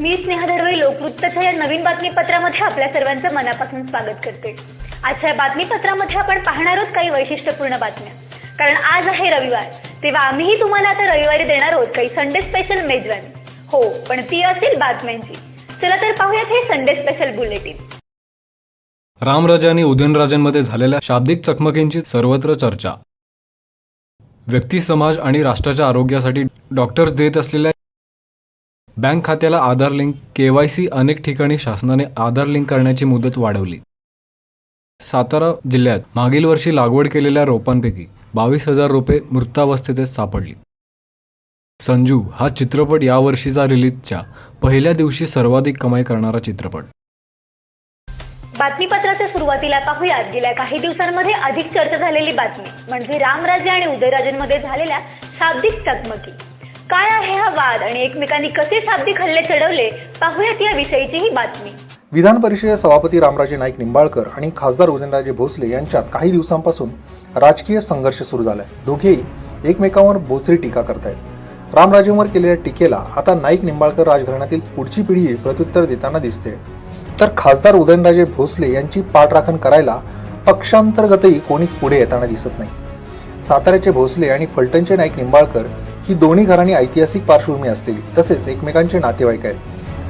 मी स्नेहा धर्वे लोकवृत्तच्या या नवीन बातमीपत्रामध्ये आपल्या सर्वांचं मनापासून स्वागत करते. आजच्या बातमीपत्रामध्ये आपण पाहणार आहोत काही वैशिष्ट्यपूर्ण बातम्या. कारण आज आहे रविवार तेव्हा आम्हीही तुम्हाला आता रविवारी देणार आहोत काही संडे स्पेशल मेजवानी. हो पण ती असेल बातम्यांची. चला तर पाहूयात हे संडे स्पेशल बुलेटिन रामराजे आणि उदयनराजेंमध्ये झालेल्या शाब्दिक चकमकींची सर्वत्र चर्चा. व्यक्ती समाज आणि राष्ट्राच्या आरोग्यासाठी डॉक्टर्स देत असलेल्या बँक खात्याला आधार लिंक केवायसी अनेक ठिकाणी शासनाने आधार लिंक करण्याची मुदत वाढवली. सातारा जिल्ह्यात मागील वर्षी लागवड केलेल्या रोपांपैकी बावीस हजार रोपे मृतावस्थेतच सापडली. संजू हा चित्रपट यावर्षीचा रिलीजच्या पहिल्या दिवशी सर्वाधिक कमाई करणारा चित्रपट. बातमीपत्राच्या सुरुवातीला पाहूयात. गेल्या काही दिवसांमध्ये अधिक चर्चा झालेली बातमी म्हणजे रामराजे आणि उदयराजेंमध्ये झालेल्या शाब्दिक चकमकी. काय आहे हा वाद आणि एकमेकांनी कसे शाब्दिक हल्ले चढवले पाहूयात या विषयीची ही बातमी. विधान परिषदेचे सभापती रामराजे नाईक निंबाळकर आणि खासदार उदयनराजे भोसले यांच्यात काही दिवसांपासून राजकीय संघर्ष सुरू झाला आहे दोघेही एकमेकांवर बोचरी टीका करतायत. रामराजेंवर केलेल्या टीकेला आता नाईक निंबाळकर राजघराण्यातील पुढची पिढी प्रत्युत्तर देताना दिसते. तर खासदार उदयनराजे भोसले यांची पाठराखण करायला पक्षांतर्गतही कोणीच पुढे येताना दिसत नाही. साताऱ्याचे भोसले आणि फलटणचे नाईक निंबाळकर ही दोन्ही घरांनी ऐतिहासिक पार्श्वभूमी असलेली. तसेच एकमेकांचे नातेवाईक आहेत.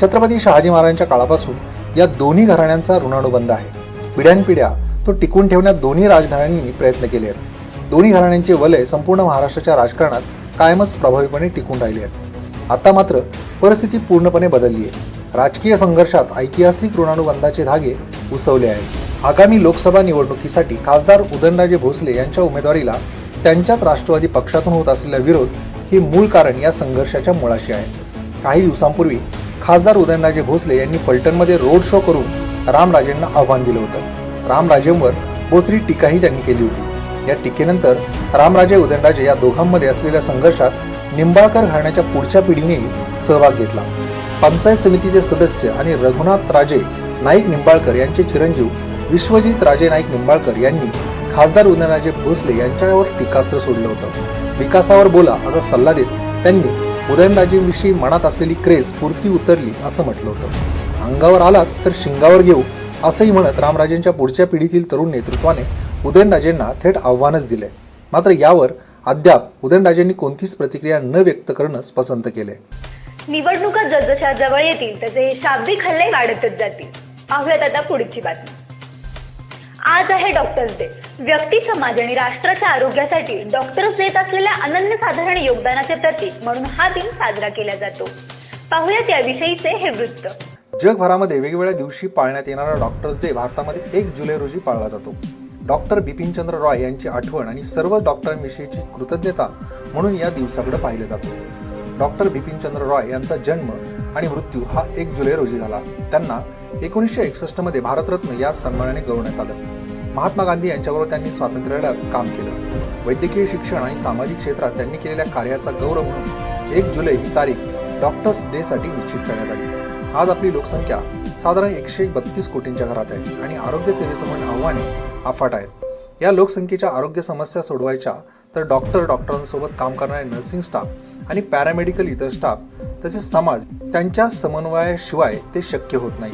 छत्रपती शहाजी महाराजांच्या काळापासून या दोन्ही घराण्यांचा ऋणानुबंध आहे. पिढ्यानपिढ्या तो टिकून ठेवण्यात दोन्ही राजघराण्यांनी प्रयत्न केले आहेत. दोन्ही घराण्यांचे वलय संपूर्ण महाराष्ट्राच्या राजकारणात कायमच प्रभावीपणे टिकून राहिले आहेत. आता मात्र परिस्थिती पूर्णपणे बदलली आहे. राजकीय संघर्षात ऐतिहासिक ऋणानुबंधाचे धागे उसवले आहेत. आगामी लोकसभा निवडणुकीसाठी खासदार उदयनराजे भोसले यांच्या उमेदवारीला त्यांच्याच राष्ट्रवादी पक्षातून होत असलेला विरोध हे मूळ कारण या संघर्षाच्या मुळाशी आहे. काही दिवसांपूर्वी खासदार उदयनराजे भोसले यांनी फलटणमध्ये रोड शो करून रामराजेंना आव्हान दिलं होतं. रामराजेंवर बोचरी टीकाही त्यांनी केली होती. या टीकेनंतर रामराजे उदयनराजे या दोघांमध्ये असलेल्या संघर्षात निंबाळकर घराण्याच्या पुढच्या पिढीनेही सहभाग घेतला. पंचायत समितीचे सदस्य आणि रघुनाथ राजे नाईक निंबाळकर यांचे चिरंजीव विश्वजित राजे नाईक निंबाळकर यांनी खासदार उदयनराजे भोसले यांच्यावर टीकास्त्र सोडलं होतं. विकासावर बोला असा सल्ला देत त्यांनी उदयनराजेंविषयी मनात असलेली क्रेज पुरती उतरली असं म्हटलं होतं. अंगावर आलात तर शिंगावर घेऊ असंही म्हणत रामराजेंच्या पुढच्या पिढीतील तरुण नेतृत्वाने उदयनराजेंना थेट आव्हानच दिले मात्र यावर अद्याप उदयनराजेंनी कोणतीच प्रतिक्रिया न व्यक्त करणंच पसंत केले निवडणुका जसजशा जवळ येतील तसे हे शाब्दिक हल्ले वाढतच जातील. पाहुयात आता पुढची बातमी. आज आहे डॉक्टर्स डे व्यक्ती समाज आणि राष्ट्राच्या आरोग्यासाठी डॉक्टर्स देत असलेल्या अनन्यसाधारण योगदानाचे प्रतीक म्हणून हा दिन साजरा केला जातो. पाहूयात याविषयीचे हे वृत्त. जगभरामध्ये वेगवेगळ्या दिवशी पाळण्यात येणारा डॉक्टर्स डे भारतामध्ये एक जुलै रोजी पाळला जातो. डॉक्टर बिपिनचंद्र रॉय यांची आठवण आणि सर्व डॉक्टरांविषयीची कृतज्ञता म्हणून या दिवसाकडे पाहिले जातो. डॉक्टर बिपिनचंद्र रॉय यांचा जन्म आणि मृत्यू हा एक जुलै रोजी झाला. त्यांना एकोणीसशे एकसष्टमध्ये भारतरत्न या सन्मानाने गौरवण्यात आलं. महात्मा गांधी यांच्याबरोबर त्यांनी स्वातंत्र्याला काम केलं. वैद्यकीय शिक्षण आणि सामाजिक क्षेत्रात त्यांनी केलेल्या कार्याचा गौरव म्हणून एक जुलै ही तारीख डॉक्टर्स डे साठी निश्चित करण्यात आली. आज आपली लोकसंख्या साधारण एकशे बत्तीस कोटींच्या घरात आहे आणि आरोग्य सेवेसमोर आव्हाने अफाट आहेत. या लोकसंख्येच्या आरोग्य समस्या सोडवायच्या तर डॉक्टर डॉक्टरांसोबत काम करणारे नर्सिंग स्टाफ आणि पॅरामेडिकल इतर स्टाफ तसेच समाज त्यांच्या समन्वयाशिवाय ते शक्य होत नाही.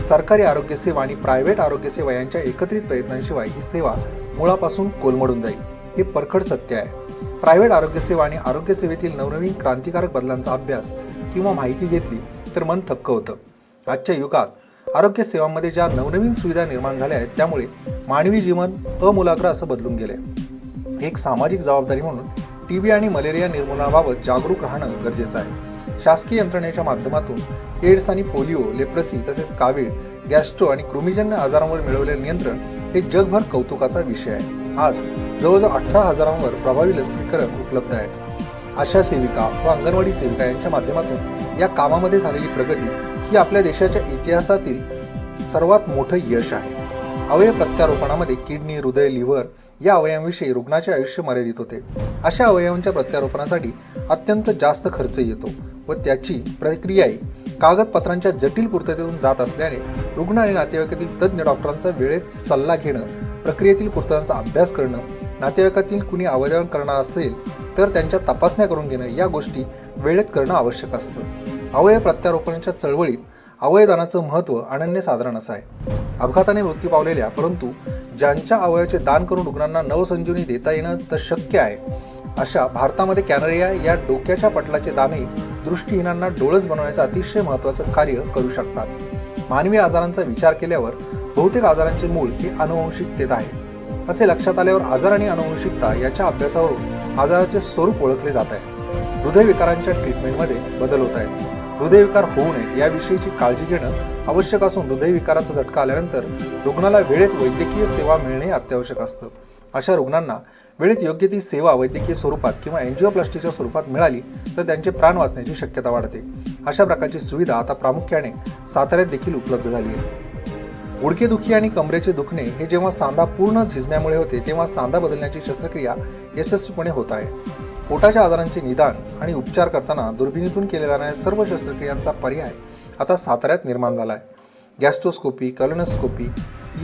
सरकारी आरोग्य सेवा आणि प्रायव्हेट आरोग्य सेवा यांच्या एकत्रित प्रयत्नांशिवाय ही सेवा मुळापासून कोलमडून जाईल. हे परखड सत्य आहे. प्रायव्हेट आरोग्य सेवा आणि आरोग्य सेवेतील नवनवीन क्रांतिकारक बदलांचा अभ्यास किंवा माहिती घेतली तर मन थक्क होतं. आजच्या युगात आरोग्य सेवांमध्ये ज्या नवनवीन सुविधा निर्माण झाल्या आहेत त्यामुळे मानवी जीवन अमुलाग्र असं बदलून गेले एक सामाजिक जबाबदारी म्हणून टी बी आणि मलेरिया निर्मूलनाबाबत जागरूक राहणं गरजेचं आहे. शासकीय यंत्रणेच्या माध्यमातून एड्स आणि पोलिओ लेप्रसी तसेच कावीळ गॅस्ट्रो आणि क्रोमिजन्य आजारांवर मिळवलेले नियंत्रण हे जगभर कौतुकाचा विषय आहे. आज जवळजवळ अठरा हजारांवर प्रभावी लसीकरण उपलब्ध आहे. आशा सेविका व अंगणवाडी सेविका यांच्या माध्यमातून या कामामध्ये झालेली प्रगती ही आपल्या देशाच्या इतिहासातील सर्वात मोठं यश आहे. अवयव प्रत्यारोपणामध्ये किडनी हृदय लिव्हर या अवयवांविषयी रुग्णाचे आयुष्य मर्यादित होते. अशा अवयवांच्या प्रत्यारोपणासाठी अत्यंत जास्त खर्च येतो व त्याची प्रक्रियाही कागदपत्रांच्या जटिल पूर्ततेतून जात असल्याने रुग्ण आणि नातेवाईकातील तज्ज्ञ डॉक्टरांचा वेळेत सल्ला घेणं प्रक्रियेतील पूर्ततांचा अभ्यास करणं नातेवाईकातील कुणी अवयवन करणार असेल तर त्यांच्या तपासण्या करून घेणं या गोष्टी वेळेत करणं आवश्यक असतं. अवयव प्रत्यारोपणाच्या चळवळीत अवयदानाचं महत्त्व अनन्यसाधारण असं आहे. अपघाताने मृत्यू पावलेल्या परंतु ज्यांच्या अवयवाचे दान करून रुग्णांना नवसंजीवनी देता येणं तर शक्य आहे. अशा भारतामध्ये कॅनरिया या डोक्याच्या पटलाचे दानही दृष्टीहीनांना डोळस बनवण्याचं अतिशय महत्त्वाचं कार्य करू शकतात. मानवी आजारांचा विचार केल्यावर बहुतेक आजारांचे मूळ ही अनुवंशिकतेत आहे. असे लक्षात आल्यावर आजार आणि अनुवंशिकता याच्या अभ्यासावरून आजाराचे स्वरूप ओळखले जात आहे. हृदयविकारांच्या ट्रीटमेंटमध्ये बदल होत आहेत. हृदयविकार होऊ नयेत याविषयीची काळजी घेणं आवश्यक असून हृदयविकाराचा झटका आल्यानंतर रुग्णाला वेळेत वैद्यकीय सेवा मिळणे अत्यावश्यक असतं. अशा रुग्णांना वेळेत योग्य ती सेवा वैद्यकीय स्वरूपात किंवा एन्जिओप्लास्टीच्या स्वरूपात मिळाली तर त्यांचे प्राण वाचण्याची शक्यता वाढते. अशा प्रकारची सुविधा आता प्रामुख्याने साताऱ्यात देखील उपलब्ध झाली आहे. गुडकेदुखी आणि कमरेचे दुखणे हे जेव्हा सांधा पूर्ण झिजण्यामुळे होते तेव्हा सांधा बदलण्याची शस्त्रक्रिया यशस्वीपणे होत आहे. पोटाच्या आजारांचे निदान आणि उपचार करताना दुर्बिणीतून केल्या जाणाऱ्या सर्व शस्त्रक्रियांचा पर्याय आता साताऱ्यात निर्माण झाला आहे. Gastroscopy colonoscopy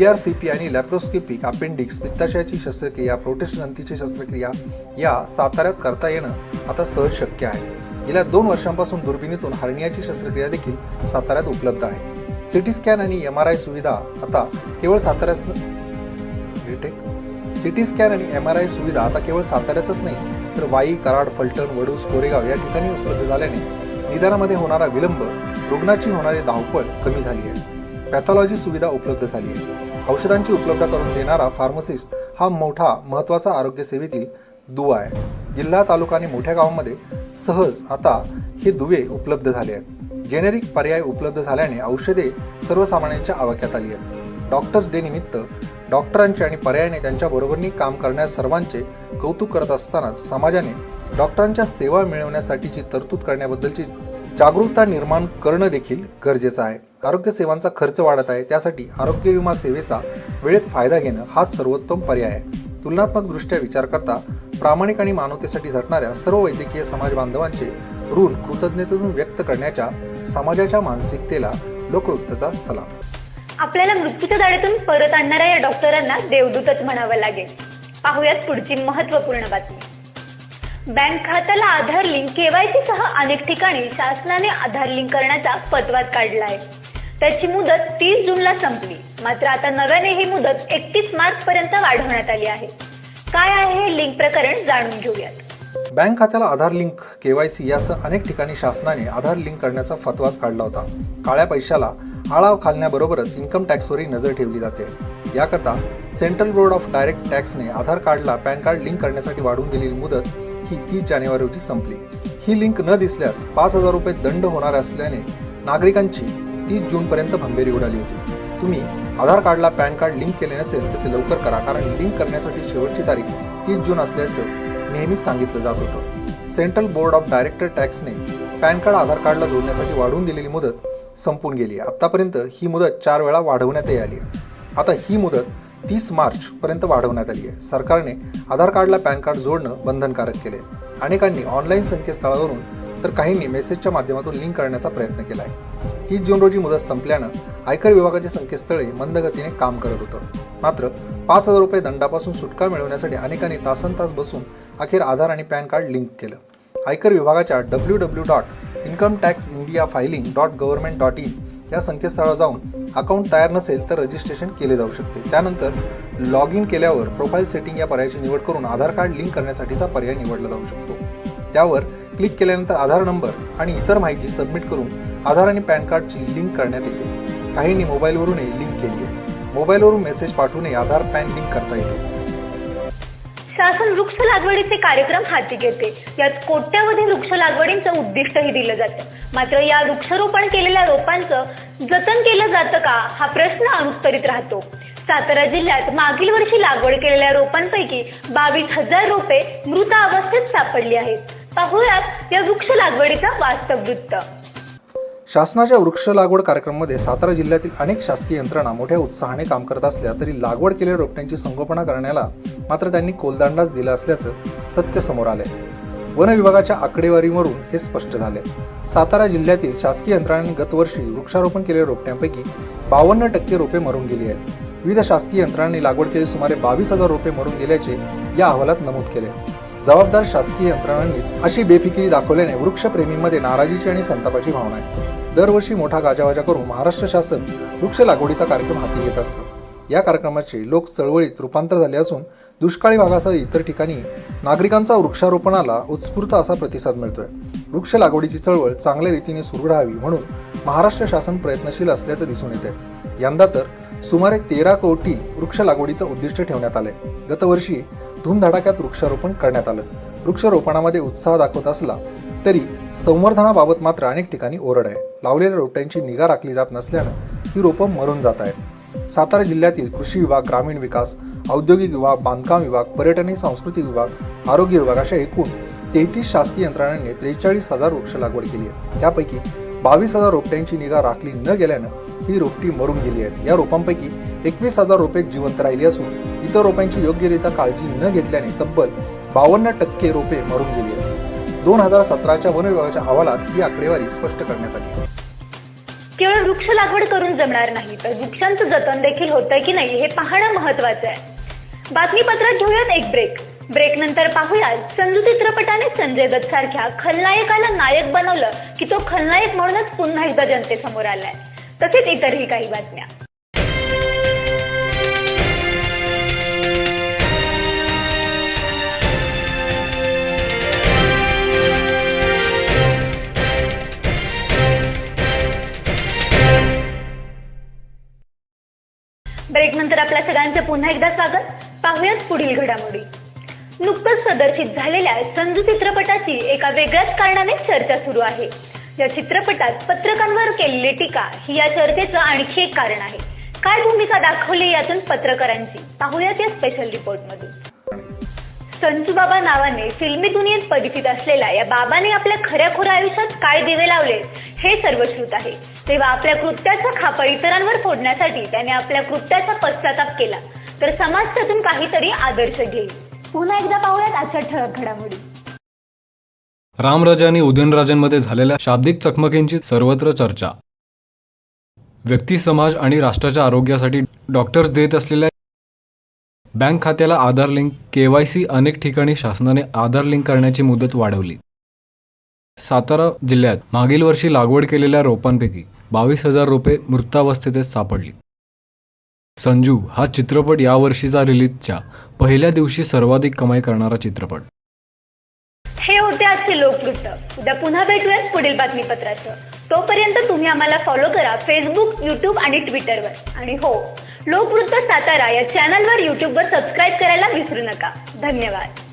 E R C P आणि लॅप्रोस्कोपिक अपेंडिक्स पित्ताशयाची शस्त्रक्रिया प्रोटेस्ट ग्रंथीची शस्त्रक्रिया या साताऱ्यात करता येणं आता सहज शक्य आहे. गेल्या दोन वर्षांपासून दुर्बिणीतून हर्नियाची शस्त्रक्रिया देखील साताऱ्यात उपलब्ध आहे. सिटी स्कॅन आणि एम आर आय सुविधा आता केवळ साताऱ्यात रिटेक सिटी स्कॅन आणि एम आर आय सुविधा आता केवळ साताऱ्यातच नाही तर वाई कराड फलटण वडूस कोरेगाव या ठिकाणी उपलब्ध झाल्याने निदानामध्ये होणारा विलंब रुग्णाची होणारी धावपळ कमी झाली आहे. पॅथॉलॉजी सुविधा उपलब्ध झाली आहे. औषधांची उपलब्ध करून देणारा फार्मसिस्ट हा मोठा महत्त्वाचा आरोग्य सेवेतील दुवा आहे. जिल्हा तालुका आणि मोठ्या गावांमध्ये सहज आता हे दुवे उपलब्ध झाले आहेत. जेनेरिक पर्याय उपलब्ध झाल्याने औषधे सर्वसामान्यांच्या आवाक्यात आली आहेत. डॉक्टर्स डे निमित्त डॉक्टरांचे आणि पर्यायाने त्यांच्याबरोबरीने काम करण्यास सर्वांचे कौतुक करत असतानाच समाजाने डॉक्टरांच्या सेवा मिळवण्यासाठीची तरतूद करण्याबद्दलची जागरूकता निर्माण करणं देखील गरजेचं आहे. आरोग्य सेवांचा खर्च वाढत आहे त्यासाठी आरोग्य विमा सेवेचा वेळेत फायदा घेणं हाच सर्वोत्तम पर्याय आहे. तुलनात्मकदृष्ट्या विचार करता प्रामाणिक आणि मानवतेसाठी झटणाऱ्या सर्व वैद्यकीय समाज बांधवांचे ऋण कृतज्ञतेतून व्यक्त करण्याच्या समाजाच्या मानसिकतेला लोकवृत्तचा सलाम. आपल्याला मृत्यूच्या दाड्यातून परत आणणाऱ्या या डॉक्टरांना देवदूतच म्हणावं लागेल. पाहूयात पुढची महत्त्वपूर्ण बातमी. बँक खात्याला आधार लिंक केवायसी सह अनेक ठिकाणी शासनाने आधार लिंक करण्याचा पतवाद काढला आहे त्याची मुदत तीस जूनला संपली. मात्र आता नव्याने ही मुदत एकतीस मार्च पर्यंत वाढवण्यात आली आहे. काय आहे हे लिंक प्रकरण जाणून घेऊयात. बँक खात्याला आधार लिंक केवायसी यासह अनेक ठिकाणी शासनाने आधार लिंक करण्याचा फतवाच काढला होता. काळ्या पैशाला आळाव घालण्याबरोबरच इन्कम टॅक्सवरही नजर ठेवली जाते. याकरता सेंट्रल बोर्ड ऑफ डायरेक्ट टॅक्सने आधार कार्डला पॅन कार्ड लिंक करण्यासाठी वाढवून दिलेली मुदत ही तीस जानेवारी रोजी संपली. ही लिंक न दिसल्यास पाच हजार रुपये दंड होणार असल्याने नागरिकांची तीस जूनपर्यंत भंबेरी उडाली होती. तुम्ही आधार कार्डला पॅन कार्ड लिंक केले नसेल तर ते लवकर करा कारण लिंक करण्यासाठी शेवटची तारीख तीस जून असल्याचं नेहमीच सांगितलं जात होतं. सेंट्रल बोर्ड ऑफ डायरेक्टर टॅक्सने पॅन कार्ड आधार कार्डला जोडण्यासाठी वाढवून दिलेली मुदत संपून गेली. आहे ही मुदत चार वेळा वाढवण्यातही आली आहे. आता ही मुदत तीस मार्चपर्यंत वाढवण्यात आली आहे. सरकारने आधार कार्डला पॅन कार्ड जोडणं बंधनकारक केले अनेकांनी ऑनलाईन संकेतस्थळावरून तर काहींनी मेसेजच्या माध्यमातून लिंक करण्याचा प्रयत्न केला आहे. तीस जून रोजी मुदत संपल्यानं आयकर विभागाचे संकेतस्थळे मंदगतीने काम करत होतं. मात्र पाच हजार रुपये दंडापासून सुटका मिळवण्यासाठी अनेकांनी तासन तास बसून अखेर आधार आणि पॅन कार्ड लिंक केलं. आयकर विभागाच्या W W dot income tax India filing dot government dot in या संकेतस्थळावर जाऊन अकाउंट तयार नसेल तर रजिस्ट्रेशन केले जाऊ शकते. त्यानंतर लॉग इन केल्यावर प्रोफाईल सेटिंग या पर्यायाची निवड करून आधार कार्ड लिंक करण्यासाठीचा पर्याय निवडला जाऊ शकतो. त्यावर क्लिक केल्यानंतर आधार नंबर आणि इतर माहिती सबमिट करून आधार आणि पॅन कार्डची लिंक करण्यात येते. काहींनी मोबाईलवरूनही लिंक केली आहे. मोबाईलवरून मेसेज पाठवूनही आधार पॅन लिंक करता येते. शासन वृक्ष लागवडीचे कार्यक्रम हाती घेते. यात कोट्यावधी वृक्ष लागवडींचं उद्दिष्टही दिलं जातं. मात्र या वृक्षरोपण केलेल्या रोपांचं जतन केलं जातं का? हा प्रश्न अनुत्तरित राहतो. सातारा जिल्ह्यात मागील वर्षी लागवड केलेल्या रोपांपैकी बावीस हजार रोपे मृत अवस्थेत सापडली आहेत. पाहुयात या वृक्ष लागवडीचा वास्तव वृत्त. शासनाच्या वृक्ष लागवड कार्यक्रमामध्ये सातारा जिल्ह्यातील अनेक शासकीय यंत्रणा मोठ्या उत्साहाने काम करत असल्या तरी लागवड केलेल्या रोपट्यांची संगोपना करण्याला मात्र त्यांनी कोलदांडाच दिला असल्याचं सत्य समोर आले वन विभागाच्या आकडेवारीवरून हे स्पष्ट झाले सातारा जिल्ह्यातील शासकीय यंत्रणांनी गतवर्षी वृक्षारोपण केलेल्या रोपट्यांपैकी बावन्न टक्के रोपे मरून गेली आहेत. विविध शासकीय यंत्रणांनी लागवड केलेली सुमारे बावीस हजार रोपे मरून गेल्याचे या अहवालात नमूद केले जबाबदार शासकीय यंत्रणांनीच अशी बेफिकिरी दाखवल्याने वृक्षप्रेमींमध्ये नाराजीची आणि संतापाची भावना आहे. दरवर्षी मोठा गाजावाजा करून महाराष्ट्र शासन वृक्ष लागवडीचा कार्यक्रम हाती घेत असतं. या कार्यक्रमाचे लोक चळवळीत रूपांतर झाले असून दुष्काळी भागासह इतर ठिकाणी नागरिकांचा वृक्षारोपणाला उत्स्फूर्त असा प्रतिसाद मिळतोय. वृक्ष लागवडीची चळवळ चांगल्या रीतीने सुरू राहावी म्हणून महाराष्ट्र शासन प्रयत्नशील असल्याचं दिसून येते यंदा तर सुमारे तेरा कोटी वृक्ष लागवडीचं उद्दिष्ट ठेवण्यात आलंय. गतवर्षी धूमधडाक्यात वृक्षारोपण करण्यात आलं. वृक्षारोपणामध्ये उत्साह दाखवत असला तरी संवर्धनाबाबत मात्र अनेक ठिकाणी ओरड आहे. लावलेल्या रोपट्यांची निगा राखली जात नसल्यानं ही रोपं मरून जात आहेत. सातारा जिल्ह्यातील कृषी विभाग ग्रामीण विकास औद्योगिक विभाग बांधकाम विभाग पर्यटन आणि सांस्कृतिक विभाग आरोग्य विभाग अशा एकूण तेहतीस शासकीय यंत्रणांनी त्रेचाळीस हजार वृक्ष लागवड केली आहे. त्यापैकी बावीस हजार रोपट्यांची निगा राखली न गेल्यानं ही रोपटी मरून गेली आहेत. या रोपांपैकी एकवीस हजार रोपे जिवंत राहिली असून इतर रोपांची योग्यरित्या काळजी न घेतल्याने तब्बल बावन्न टक्के रोपे मरून गेली आहेत. दोन हजार सतराच्या वन विभागाच्या अहवालात ही आकडेवारी स्पष्ट करण्यात आली. केवळ वृक्ष लागवड करून जमणार नाही तर वृक्षांचं जतन देखील होतंय की नाही हे पाहणं महत्वाचं आहे. बातमीपत्रात घेऊयात एक ब्रेक ब्रेक नंतर पाहूयात संजू चित्रपटाने संजय दत्त सारख्या खलनायकाला नायक बनवलं की तो खलनायक म्हणूनच पुन्हा एकदा जनतेसमोर आलाय. तसेच इतरही काही बातम्या. ब्रेक नंतर आपल्या सगळ्यांचं पुन्हा एकदा स्वागत. पाहूयात पुढील घडामोडी. नुकतंच प्रदर्शित झालेल्या संजू चित्रपटाची एका वेगळ्याच कारणाने चर्चा सुरू आहे. या चित्रपटात पत्रकारांवर केलेली टीका ही या चर्चेचं आणखी एक कारण आहे. काय भूमिका दाखवली यातून पत्रकारांची? पाहूयात या स्पेशल रिपोर्ट मधून. संजू बाबा नावाने फिल्मी दुनियेत परिचित असलेल्या या बाबाने आपल्या खऱ्याखुऱ्या आयुष्यात काय दिवे लावले हे सर्वश्रुत आहे. तेव्हा आपल्या कृत्याचा खापा इतरांवर फोडण्यासाठी त्याने आपल्या कृत्याचा पश्चाताप केला. तर समाज त्यातून काहीतरी आदर्श घेईल. पुन्हा एकदा पाहूयात आजच्या ठळक घडामोडी. रामराजे आणि उदयनराजेंमध्ये झालेल्या शाब्दिक चकमकींची सर्वत्र चर्चा. व्यक्ती समाज आणि राष्ट्राच्या आरोग्यासाठी डॉक्टर्स देत असलेल्या बँक खात्याला Aadhaar link K Y C अनेक ठिकाणी शासनाने आधार लिंक करण्याची मुदत वाढवली. सातारा जिल्ह्यात मागील वर्षी लागवड केलेल्या रोपांपैकी बावीस हजार रुपये मृतावस्थेतच सापडली. संजू हा चित्रपट यावर्षीचा रिलीजच्या पहिल्या दिवशी सर्वाधिक कमाई करणारा चित्रपट. हे होते आजचे लोकवृत्त. उद्या पुन्हा भेटूयात पुढील बातमीपत्राचं. तोपर्यंत तुम्ही आम्हाला फॉलो करा फेसबुक युट्यूब आणि ट्विटरवर आणि हो लोकवृत्त सातारा या चॅनलवर युट्यूबवर सबस्क्राईब करायला विसरू नका. धन्यवाद.